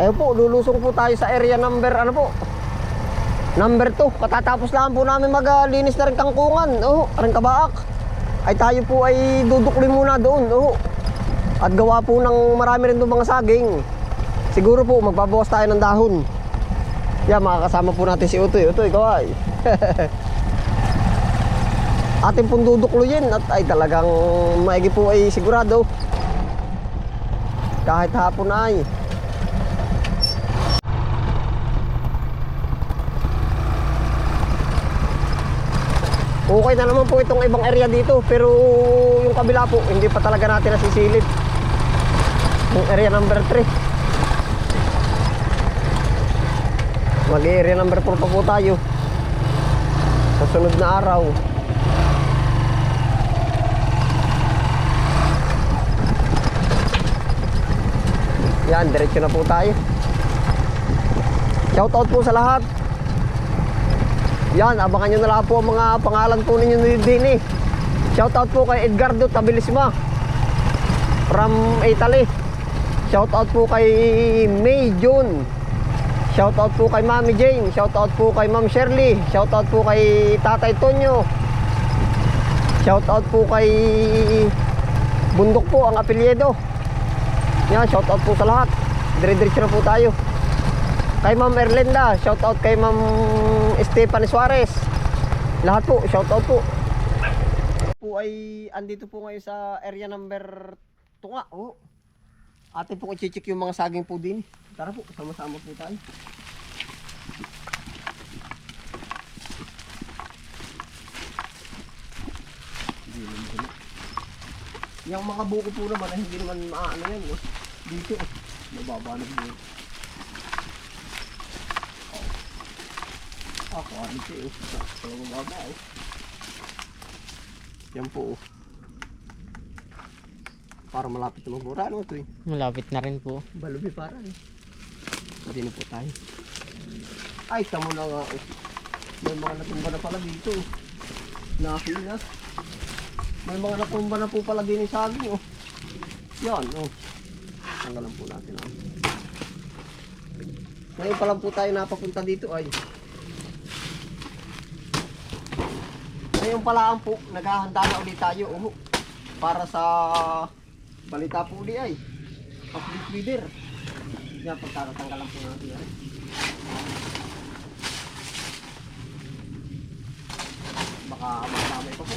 Ayun po, lulusong po tayo sa area number ano po? Number 2. Katatapos lang po namin maglinis na rin kangkungan. Oh, rin kabaak. Ay tayo po ay dudukli muna doon. Oh. At gawa po ng marami rin doon mga saging. Siguro po magbabawas tayo ng dahon. Yan, makakasama po natin si Utoy. Utoy, kaway. Atin pong dudukluyin at ay talagang maigi po ay sigurado. Kahit hapon ay. Okay na naman po itong ibang area dito pero yung kabila po hindi pa talaga natin nasisilip. Yung area number 3. Mag-area number 4 pa po tayo. Sa sunod na araw. Yan, diretso na po tayo. Shoutout po sa lahat. Yan, abangan nyo na lang po ang mga pangalan po ninyo din eh. Shoutout po kay Edgardo Tabilisma from Italy. Shoutout po kay May June. Shoutout po kay Mami Jane. Shoutout po kay Ma'am Shirley. Shoutout po kay Tatay Tonyo. Shoutout po kay Bundok po ang apelyido. Yan, shoutout po sa lahat. Dire-diretso na po tayo. Kay Ma'am Erlenda, shoutout kay Ma'am Stephanie Suarez. Lahat po, shoutout po. Po ay andito po ngayon sa area number tunga. Oh. Atin po i-check yung mga saging po din. Tara po, sama-sama po tayo. Yung mga buko po naman ay hindi naman maano yan. Oh. Dito, oh. mababa na buko. Ah, quality eh. Kaya mababa eh. Yan po oh. Para malapit na magbura ano ito eh. Malapit na rin po. Balubi para eh. Hindi na po tayo. Ay, tamo na nga eh. May mga natumba na pala dito. eh. Nakina. May mga natumba na po pala din sa akin oh. Yan oh. Tanggalan po natin oh. Ngayon pa lang po tayo napapunta dito ay. Ngayon pala ang po, naghahanda na ulit tayo oh, para sa balita po ulit ay. Public feeder. Yan, pagkakatanggalan po natin yan. Baka masamay pa po.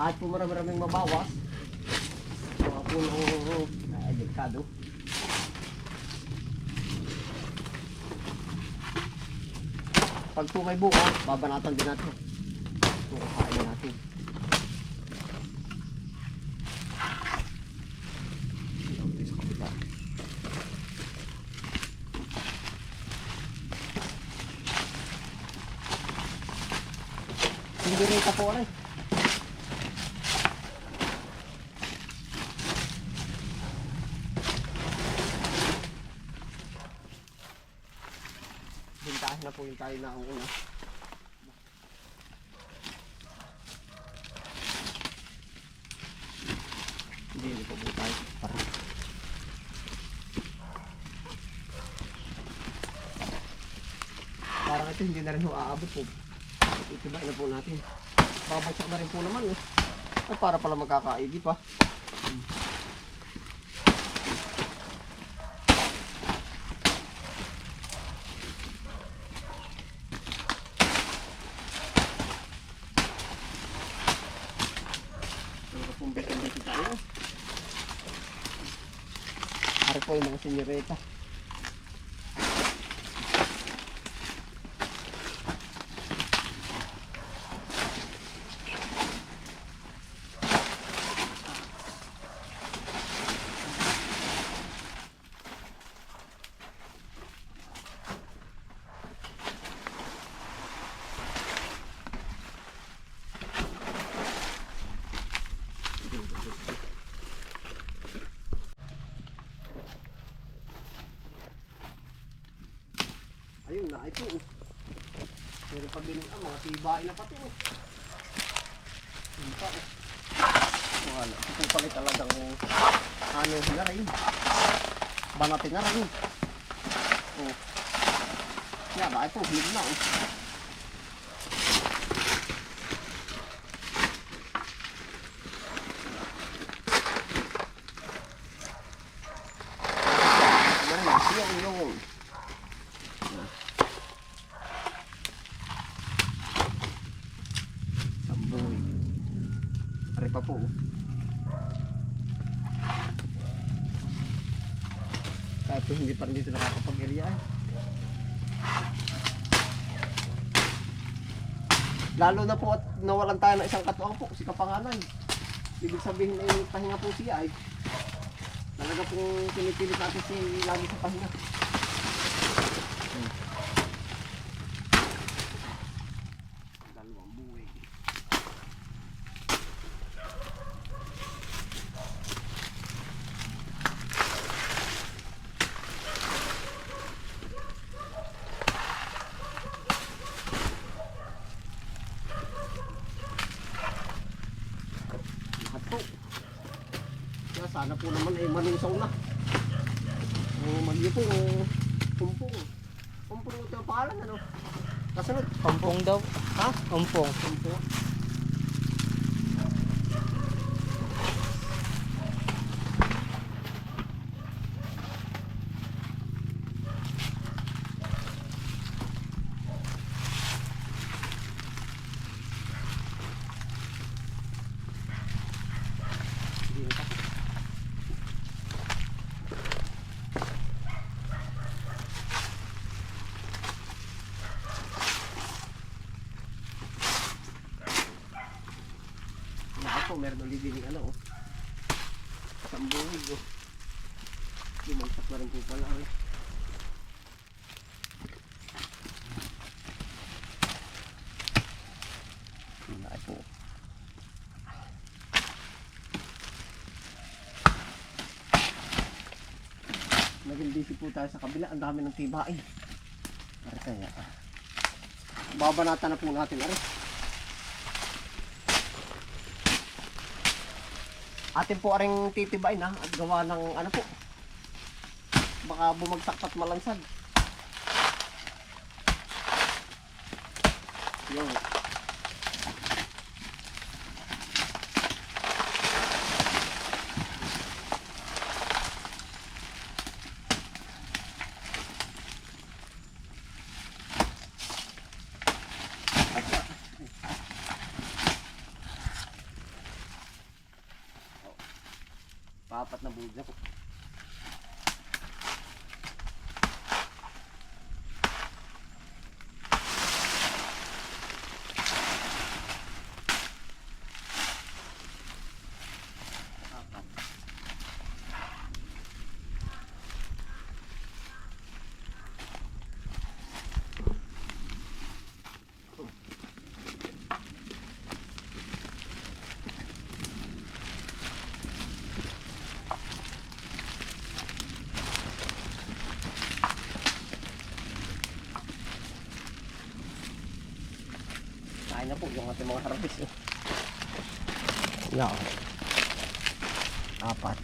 Kahit po marami-raming mabawas, mga punong ay, delikado. Pag may buka, babanatan din natin. Kung kakain natin. Hindi rin na po yung tayo na ang una. Hindi, hindi po po tayo. Parang. Parang ito hindi na rin ho aabot po. Itibain na po natin. Babagsak na rin po naman eh. Ay, para pala magkakaigi pa. Ari po yung mga senyorita. Na, ito oh. Meron pa din ang mga tibay na pati oh. Yun pa oh. Wala. Ito pala talagang ano na rin. Banatin na rin. Oh. Yan, ba ito, hilig na. Oh. Yan, yung, yung. Samboy. Ari pa po. oh. Kahit po hindi pa rin dito nakakapag-area eh. Lalo na po at nawalan tayo ng isang katuwang po, si Kapangalan. Ibig sabihin na yung pahinga po siya ay talaga pong pinipilit natin si lagi sa pahinga. Hmm. Po. Kaya sana po naman ay manusaw na. O magyo po, o kumpong. Kumpong ito ang pangalan, ano? Kasunod. Umpong daw. Ha? Umpong. Kumpong. Meron ulit din ano, oh. Sambuhig, oh. Lumagsak na rin po pala, oh. Po. Naging busy po tayo sa kabila. Ang dami ng tibain. Para kaya, ah. Babanata na po natin, aray. Atin po aring titibain ha at gawa ng ano po. Baka bumagsak pat malansag. Yung na buhid na po. Ating mga harvest eh. Yan. Apat.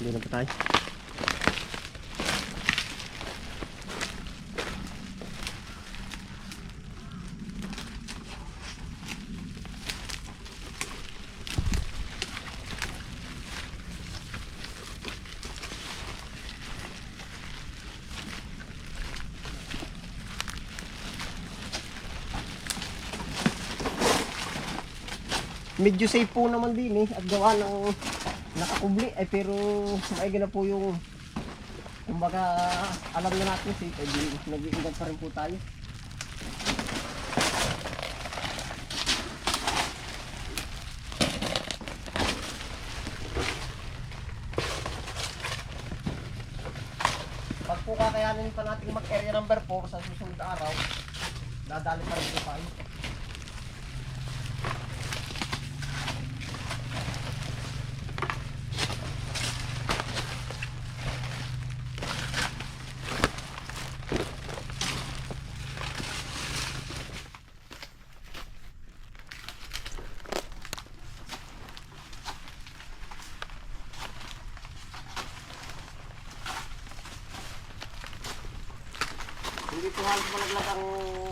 Hindi na po tayo. Medyo safe po naman din eh. At gawa ng nakakubli. Ay pero maigi na po yung kumbaga alam na natin safe. Ay nag-iingat pa rin po tayo. Pag po kakayanin pa natin mag-area number 4 sa susunod araw dadali pa rin po tayo po halos malaglag ang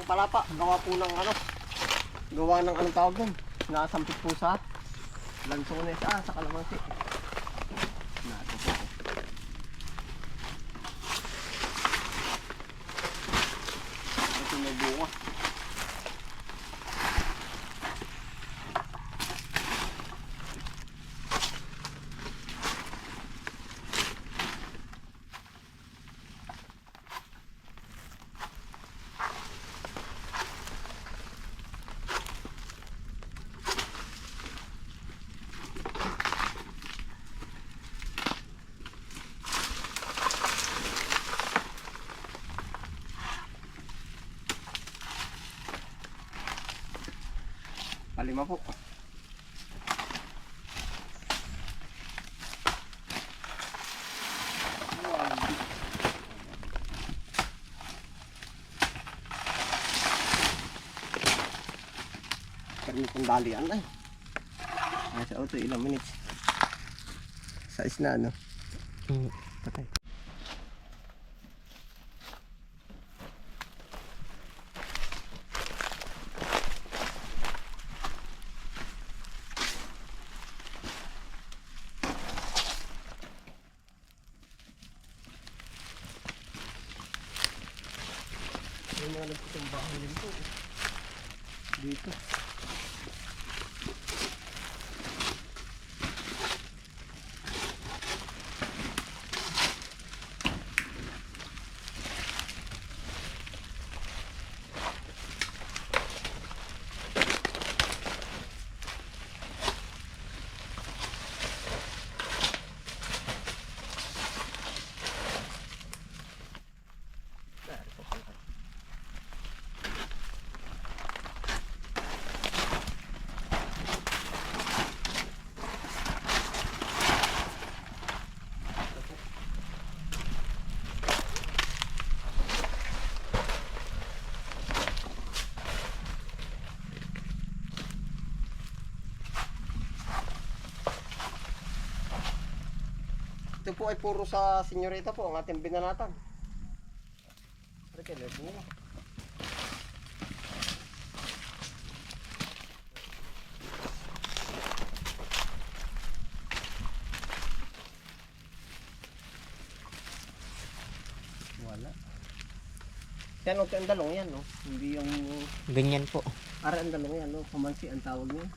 palapa. Gawa po ng ano. Gawa ng anong tawag doon. Nasampit po sa lansones. Ah, sa kalamansi. Nato po. Ito may bunga. Palima po. Karami pong dalian ay. Ay, sa auto ilang minutes. Sa isna ano? Patay. May mga nagsisimbahan din po. Dito. Ito po ay puro sa senyorita po, ang ating binanatan. Pero kaya bunga. Wala. Yan o, ang dalong yan, no? Hindi yung... Ganyan po. Ara ang dalong yan, no? Kamansi ang tawag niya.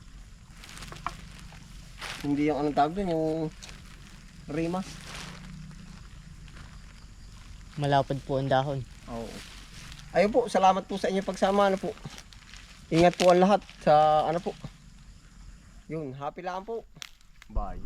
Hindi yung anong tawag doon, yung... Rimas. Malapad po ang dahon. Oo. Ayun po, salamat po sa inyo pagsama. Ano po. Ingat po ang lahat sa ano po. Yun, happy lang po. Bye.